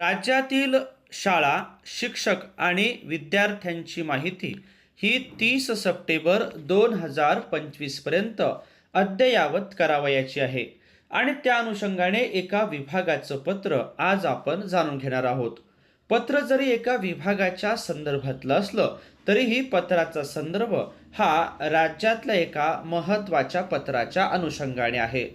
राज्यातील शाळा शिक्षक आणि विद्यार्थ्यांची माहिती ही तीस सप्टेंबर दोन हजार पंचवीसपर्यंत अद्ययावत करावयाची आहे. आणि त्या अनुषंगाने एका विभागाचं पत्र आज आपण जाणून घेणार आहोत. पत्र जरी एका विभागाच्या संदर्भातलं असलं तरीही पत्राचा संदर्भ हा राज्यातल्या एका महत्त्वाच्या पत्राच्या अनुषंगाने आहे.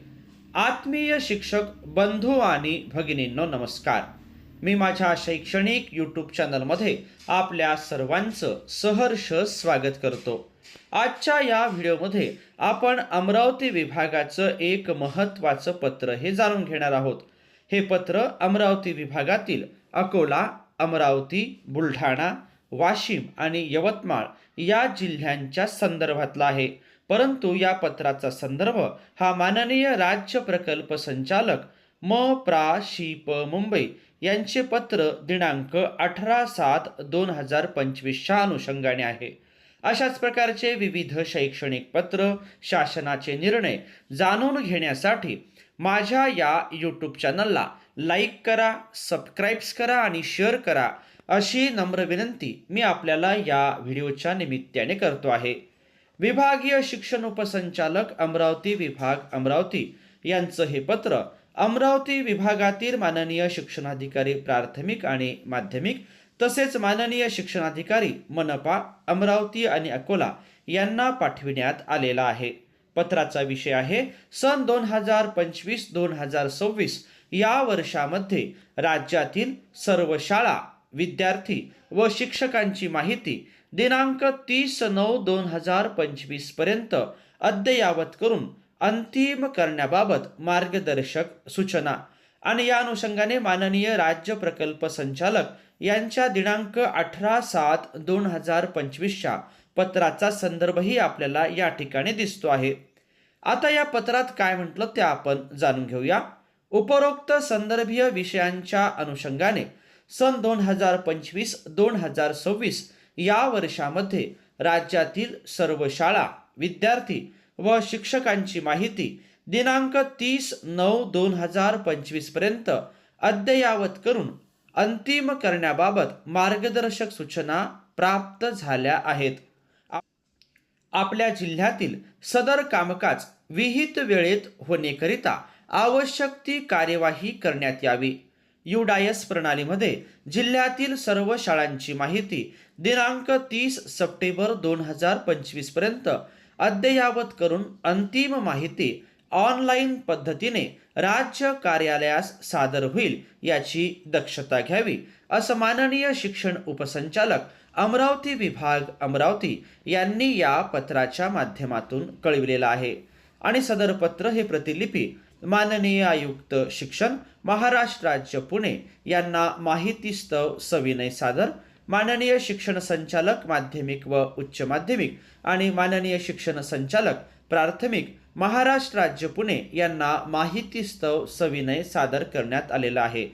आत्मीय शिक्षक बंधू आणि भगिनींनो नमस्कार. मी माझ्या शैक्षणिक यूट्यूब चॅनलमध्ये आपल्या सर्वांचं सहर्ष स्वागत करतो. आजच्या या व्हिडिओमध्ये आपण अमरावती विभागाचं एक महत्त्वाचं पत्र हे जाणून घेणार आहोत. हे पत्र अमरावती विभागातील अकोला अमरावती बुलढाणा वाशिम आणि यवतमाळ या जिल्ह्यांच्या संदर्भातला आहे. परंतु या पत्राचा संदर्भ हा माननीय राज्य प्रकल्प संचालक म प्रा शिप मुंबई यांचे पत्र दिनांक अठरा सात दोन हजार पंचवीसच्या अनुषंगाने आहे. अशाच प्रकारचे विविध शैक्षणिक पत्र शासनाचे निर्णय जाणून घेण्यासाठी माझ्या या यूट्यूब चॅनलला लाईक करा सबस्क्राईब्स करा आणि शेअर करा अशी नम्र विनंती मी आपल्याला या व्हिडिओच्या निमित्ताने करतो आहे. विभागीय शिक्षण उपसंचालक अमरावती विभाग अमरावती यांचं हे पत्र अमरावती विभागातील माननीय शिक्षणाधिकारी प्राथमिक आणि माध्यमिक तसेच माननीय शिक्षणाधिकारी मनपा अमरावती आणि अकोला यांना पाठविण्यात आलेला आहे. पत्राचा विषय आहे सन दोन हजार पंचवीस दोन हजार सव्वीस या वर्षामध्ये राज्यातील सर्व शाळा विद्यार्थी व शिक्षकांची माहिती दिनांक तीस नऊ दोन हजार पंचवीसपर्यंत अद्ययावत करून अंतिम करण्याबाबत मार्गदर्शक सूचना. आणि या अनुषंगाने माननीय राज्य प्रकल्प संचालक यांच्या दिनांक अठरा सात दोन हजार पंचवीसच्या पत्राचा संदर्भही आपल्याला या ठिकाणी दिसतो आहे. आता या पत्रात काय म्हटलं ते आपण जाणून घेऊया. उपरोक्त संदर्भीय विषयांच्या अनुषंगाने सन दोन हजार पंचवीस दोन हजार सव्वीस या वर्षामध्ये राज्यातील सर्व शाळा विद्यार्थी व शिक्षकांची माहिती दिनांक तीस नऊ दोन हजार पंचवीसपर्यंत अद्ययावत करून अंतिम करण्याबाबत मार्गदर्शक सूचना प्राप्त झाल्या आहेत. आपल्या जिल्ह्यातील सदर कामकाज विहित वेळेत होण्याकरिता आवश्यक ती कार्यवाही करण्यात यावी. युडायस प्रणालीमध्ये जिल्ह्यातील सर्व शाळांची माहिती दिनांक तीस सप्टेंबर दोन हजार पंचवीसपर्यंत अद्ययावत करून अंतिम माहिती ऑनलाईन पद्धतीने राज्य कार्यालयास सादर होईल याची दक्षता घ्यावी असं माननीय शिक्षण उपसंचालक अमरावती विभाग अमरावती यांनी या पत्राच्या माध्यमातून कळविलेलं आहे. आणि सदर पत्र हे प्रतिलिपी माननीय आयुक्त शिक्षण महाराष्ट्र राज्य पुणे यांना माहितीस्तव सविनय सादर माननीय शिक्षण संचालक माध्यमिक व उच्च माध्यमिक आणि माननीय शिक्षण संचालक प्राथमिक महाराष्ट्र राज्य पुणे यांना माहितीस्तव सविनय सादर करण्यात आलेला आहे.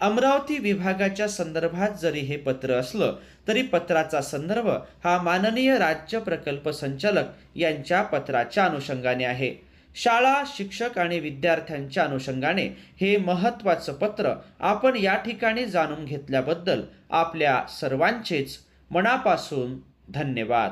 अमरावती विभागाच्या संदर्भात जरी हे पत्र असलं तरी पत्राचा संदर्भ हा माननीय राज्य प्रकल्प संचालक यांच्या पत्राच्या अनुषंगाने आहे. शाळा शिक्षक आणि विद्यार्थ्यांच्या अनुषंगाने हे महत्त्वाचं पत्र आपण या ठिकाणी जाणून घेतल्याबद्दल आपल्या सर्वांचेच मनापासून धन्यवाद.